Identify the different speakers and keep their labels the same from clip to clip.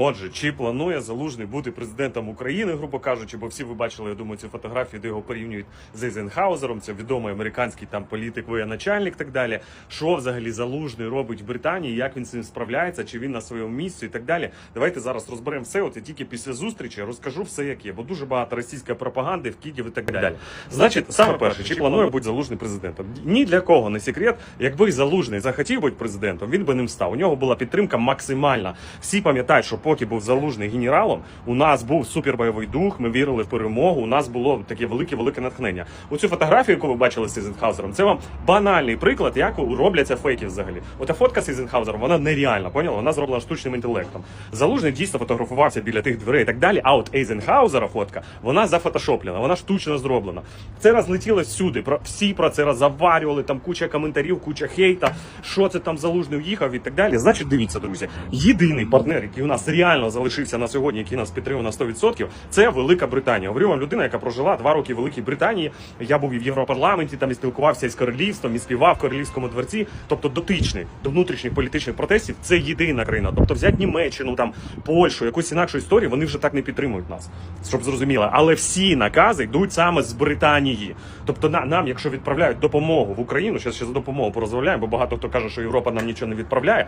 Speaker 1: Отже, чи планує залужний бути президентом України, грубо кажучи, бо всі ви бачили, я думаю, цю фотографію, де його порівнюють з Ейзенхаузером, це відомий американський там політик, воєначальник, так далі. Що взагалі залужний робить в Британії, як він з цим справляється, чи він на своєму місці і так далі. Давайте зараз розберемо все. От я тільки після зустрічі розкажу все, як є, бо дуже багато російської пропаганди, вкидів і так далі. Значить, саме перше, чи планує бути залужний президентом? Ні для кого не секрет. Якби залужний захотів бути президентом, він би ним став. У нього була підтримка максимальна. Всі пам'ятають, що поки був залужний генералом, у нас був супербойовий дух. Ми вірили в перемогу. У нас було таке велике велике натхнення. Оцю фотографію, яку ви бачили з Ейзенхаузером, це вам банальний приклад, як робляться фейки взагалі. Ота фотка з Ейзенхаузером, вона нереальна, поняла? Вона зроблена штучним інтелектом. Залужний дійсно фотографувався біля тих дверей і так далі. А от Ейзенхаузера фотка, вона зафотошоплена, вона штучно зроблена. Це розлетіло всюди. Про всі про це роззаварювали. Там куча коментарів, куча хейта. Що це там залужний уїхав і так далі. Значить, дивіться, друзі, єдиний партнер, який у нас реально залишився на сьогодні, який нас підтримав на 100%, це Велика Британія. Говорю вам людина, яка прожила два роки в Великій Британії. Я був і в Європарламенті, там і спілкувався із королівством, і співав в королівському дворці. Тобто дотичний до внутрішніх політичних протестів. Це єдина країна. Тобто взяти Німеччину, там Польщу, якусь інакшу історію, вони вже так не підтримують нас, щоб зрозуміло. Але всі накази йдуть саме з Британії. Тобто на, нам, якщо відправляють допомогу в Україну, зараз ще за допомогу порозмовляємо, бо багато хто каже, що Європа нам нічого не відправляє.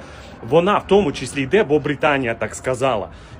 Speaker 1: Вона в тому числі йде, бо Британія так сказала.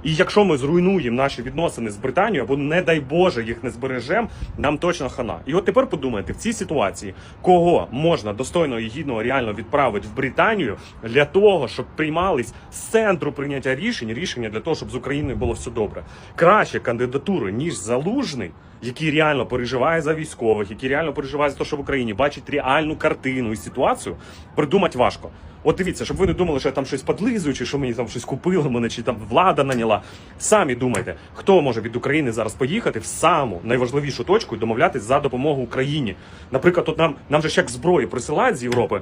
Speaker 1: І якщо ми зруйнуємо наші відносини з Британією, або не дай Боже їх не збережемо, нам точно хана. І от тепер подумайте, в цій ситуації кого можна достойно і гідно реально відправити в Британію для того, щоб приймались з центру прийняття рішень, рішення для того, щоб з Україною було все добре. Краще кандидатури, ніж залужний який реально переживає за військових, який реально переживає за те, що в Україні бачить реальну картину і ситуацію, придумати важко. От дивіться, щоб ви не думали, що я там щось подлизую, чи що мені там щось купили мене, чи там влада наняла. Самі думайте, хто може від України зараз поїхати в саму найважливішу точку і домовлятись за допомогу Україні. Наприклад, тут нам нам же ще зброї присилають з Європи.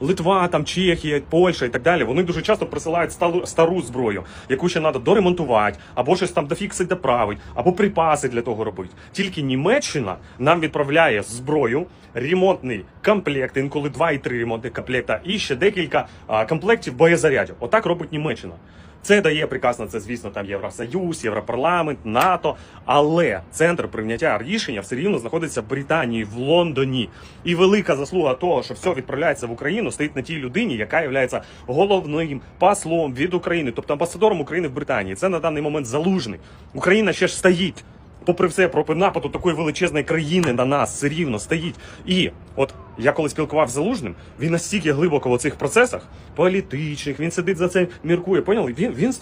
Speaker 1: Литва, там Чехія, Польща і так далі. Вони дуже часто присилають стару, стару зброю, яку ще треба доремонтувати, або щось там дофіксить, доправить, або припаси для того робити. Тільки Німеччина нам відправляє зброю, ремонтний комплект, інколи два і три ремонтних комплекта, і ще декілька а, комплектів боєзарядів. Отак робить Німеччина. Це дає прекрасно, це, звісно, там Євросоюз, Європарламент, НАТО. Але центр прийняття рішення все рівно знаходиться в Британії, в Лондоні. І велика заслуга того, що все відправляється в Україну, стоїть на тій людині, яка є головним послом від України, тобто амбасадором України в Британії. Це на даний момент залужний. Україна ще ж стоїть. Попри все, проти нападу такої величезної країни на нас все рівно стоїть. І от я коли спілкував з залужним, він настільки глибоко в цих процесах політичних, він сидить за це, міркує. Поняли? Він він